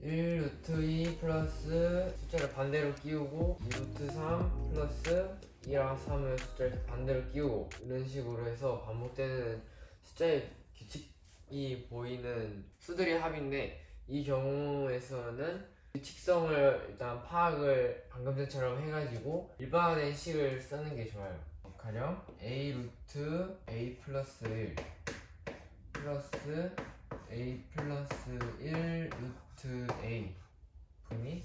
1 루트 2 플러스 숫자를 반대로 끼우고 2 루트 3 플러스 2랑 3을 숫자를 반대로 끼우고 이런 식으로 해서 반복되는 숫자의 규칙이 보이는 수들이 합인데 이 경우에서는 규칙성을 일단 파악을 방금 전처럼 해가지고 일반화된 식을 쓰는 게 좋아요. 가령 a 루트 a 플러스 1 플러스 a 플러스 1 루트 a 분이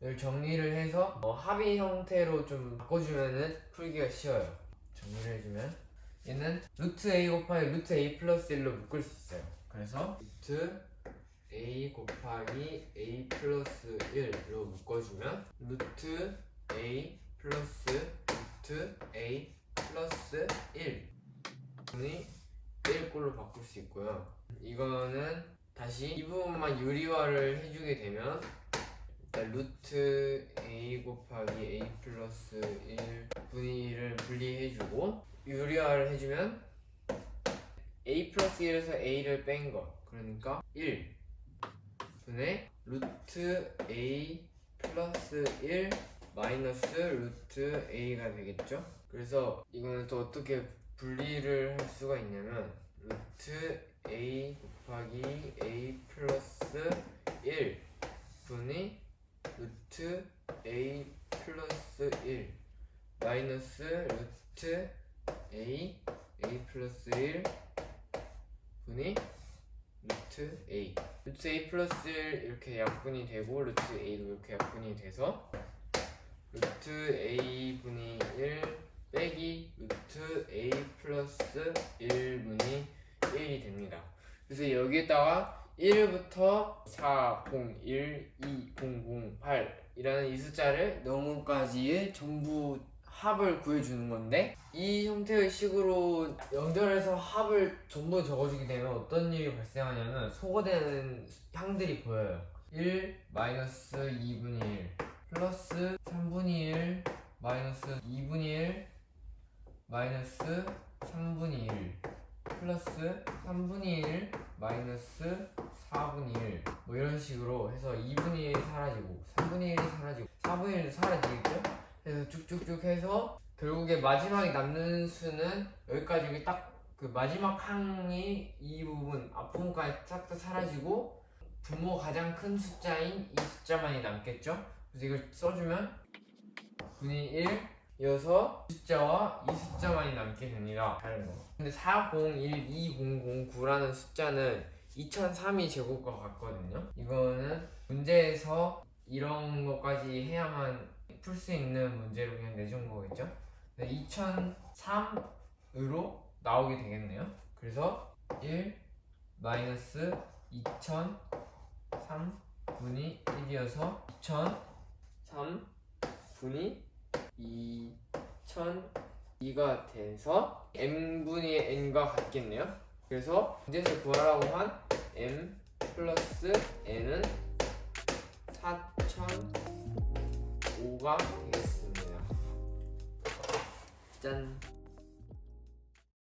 1을 정리를 해서 어, 합의 형태로 좀 바꿔주면은 풀기가 쉬워요. 정리를 해주면 얘는 루트 a 곱하기 루트 a 플러스 1로 묶을 수 있어요. 그래서 루트 a 곱하기 a 플러스 1로 묶어주면 루트 a 플러스 루트 a 플러스 1 분이 1꼴로 바꿀 수 있고요. 이거는 다시 이 부분만 유리화를 해주게 되면 일단 루트 a 곱하기 a 플러스 1 분의 1을 분리해주고 유리화를 해주면 a 플러스 1에서 a를 뺀 거. 그러니까 1 분의 루트 a 플러스 1 마이너스 루트 a가 되겠죠? 그래서 이거는 또 어떻게 분리를 할 수가 있냐면 루트 a 곱하기 a 플러스 1 분의 루트 a 플러스 1 마이너스 루트 a a 플러스 1 분의 루트 a. 루트 a 플러스 1 이렇게 약분이 되고 루트 a도 이렇게 약분이 돼서 루트 a 분의 1 빼기 루트 a 플러스 1분의 1이 됩니다. 그래서 여기에다가 1부터 4, 0, 1, 2, 0, 0, 8 이라는 이 숫자를 너무까지의 전부 합을 구해주는 건데 이 형태의 식으로 연결해서 합을 전부 적어주게 되면 어떤 일이 발생하냐면 소거되는 항들이 보여요. 1 마이너스 2분의 1 플러스 3분의 1 마이너스 2분의 1 마이너스 3분의 1 플러스 3분의 1 마이너스 4분의 1 뭐 이런 식으로 해서 2분의 1이 사라지고 3분의 1이 사라지고 4분의 1도 사라지겠죠? 그래서 쭉쭉쭉 해서 결국에 마지막에 남는 수는 여기까지 여기 딱 그 마지막 항이 이 부분 앞부분까지 싹 다 사라지고 분모 가장 큰 숫자인 이 숫자만이 남겠죠? 그래서 이걸 써주면 분의 1 이어서 숫자와 이 숫자만이 남게 됩니다. 다른 거. 근데 401209라는 숫자는 2003이 제곱과 같거든요. 이거는 문제에서 이런 것까지 해야만 풀 수 있는 문제로 그냥 내준 거겠죠. 2003으로 나오게 되겠네요. 그래서 1 마이너스 2003 분이 1이어서 2003 분이 1002가 돼서 m분의 n과 같겠네요. 그래서 문제에서 구하라고 한 m 플러스 n은 4005가 되겠습니다. 짠.